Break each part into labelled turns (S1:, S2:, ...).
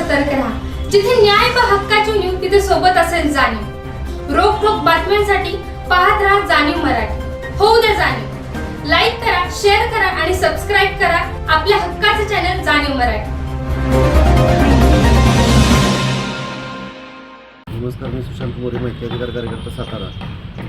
S1: सतर्क राहा. जिथे न्याय व हक्काची न्यूज तिथे सोबत असेल जाणीव. रोख ठोक बातम्यांसाठी पाहत राहा जाणीव मराठी. होऊ द्या जाणीव. लाईक करा शेअर करा आणि सबस्क्राईब करा आपल्या हक्काचे चॅनल जाणीव मराठी.
S2: नमस्कार मी सुशांत मोरे माहिती अधिकार कार्यकर्ता सातारा.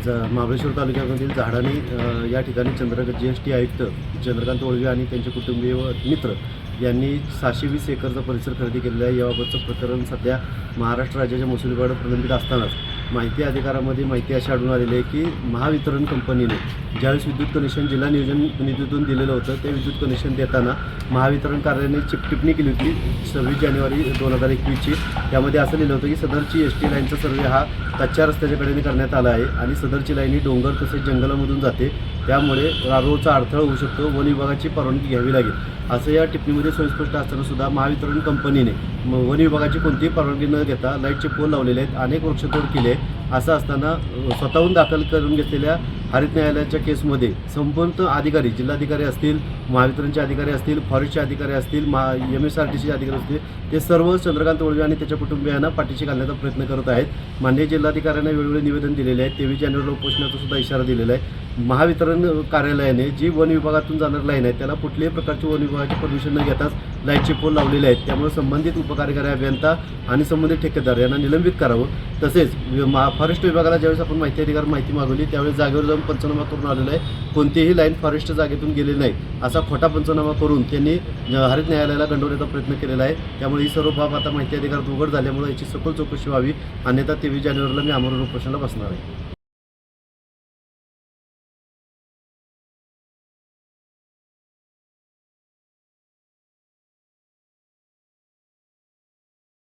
S2: ज महाबळेश्वर तालुक्यामधील झाडाने या ठिकाणी चंद्रकांत जी एस टी आयुक्त चंद्रकांत ओळवे आणि त्यांचे कुटुंबीय व मित्र यांनी सहाशे वीस एकरचा परिसर खरेदी केलेला आहे. याबाबतचं प्रकरण सध्या महाराष्ट्र राज्याच्या महसूल विभागात प्रलंबित असतानाच. माहिती अधिकारामध्ये माहिती अशी आढळून आलेली आहे की महावितरण कंपनीने ज्यावेळेस विद्युत कनेक्शन जिल्हा नियोजन निधीतून दिलेलं होतं ते विद्युत कनेक्शन देताना महावितरण कार्यालयाने चिपटिपणी केली होती सव्वीस जानेवारी दोन हजार एकवीसची. त्यामध्ये असं लिहिलं होतं की सदरची एस टी लाईनचा सर्वे हा कच्च्या रस्त्याच्या कडेने करण्यात आला आहे आणि सदरची लाईन ही डोंगर तसेच जंगलामधून जाते. त्यामुळे रोडचा अडथळा होऊ शकतो. वन विभागाची परवानगी घ्यावी लागेल. असं या टिप्पणीमध्ये सुस्पष्ट असताना सुद्धा महावितरण कंपनीने म- वन विभागाची कोणतीही परवानगी न घेता लाईटचे पोल लावलेले आहेत. अनेक वृक्षतोड केले. आहे असं असताना स्वतःहून दाखल करून घेतलेल्या हरित न्यायालयाच्या केसमध्ये संपूर्ण अधिकारी जिल्हाधिकारी असतील महावितरणचे अधिकारी असतील फॉरेस्टचे अधिकारी असतील मा एम एस आर टी सीचे अधिकारी असतील ते सर्व चंद्रकांत वळवे आणि त्याच्या कुटुंबियांना पाठीशी घालण्याचा प्रयत्न करत आहेत. मान्य जिल्हाधिकाऱ्यांना वेळोवेळी निवेदन दिलेले आहे. तेवीस जानेवारीला उपोषणाचा सुद्धा इशारा दिलेला आहे. महावितरण कार्यालयाने जी वन विभागातून जाणार लाईन आहे त्याला कुठल्याही प्रकारची वन विभागाची परमिशन न घेताच लाईटचे पोल लावलेले आहेत. त्यामुळे संबंधित उपकार्यकारी अभियंता आणि संबंधित ठेकेदार यांना निलंबित करावं. तसेच फॉरेस्ट विभागाला ज्यावेळेस आपण माहिती अधिकार माहिती मागवली त्यावेळेस जागेवर जाऊन पंचनामा करून आलेला आहे. कोणतीही लाईन फॉरेस्ट जागेतून गेली नाही. असा खोटा पंचनामा करून त्यांनी हरित न्यायालयाला गंडवण्याचा प्रयत्न केलेला आहे. त्यामुळे ही सर्व बाब आता माहिती अधिकारात उघड झाल्यामुळे याची सखोल चौकशी व्हावी. अन्यथा तेवीस जानेवारीला मी आमरण उपोषणाला बसणार आहे.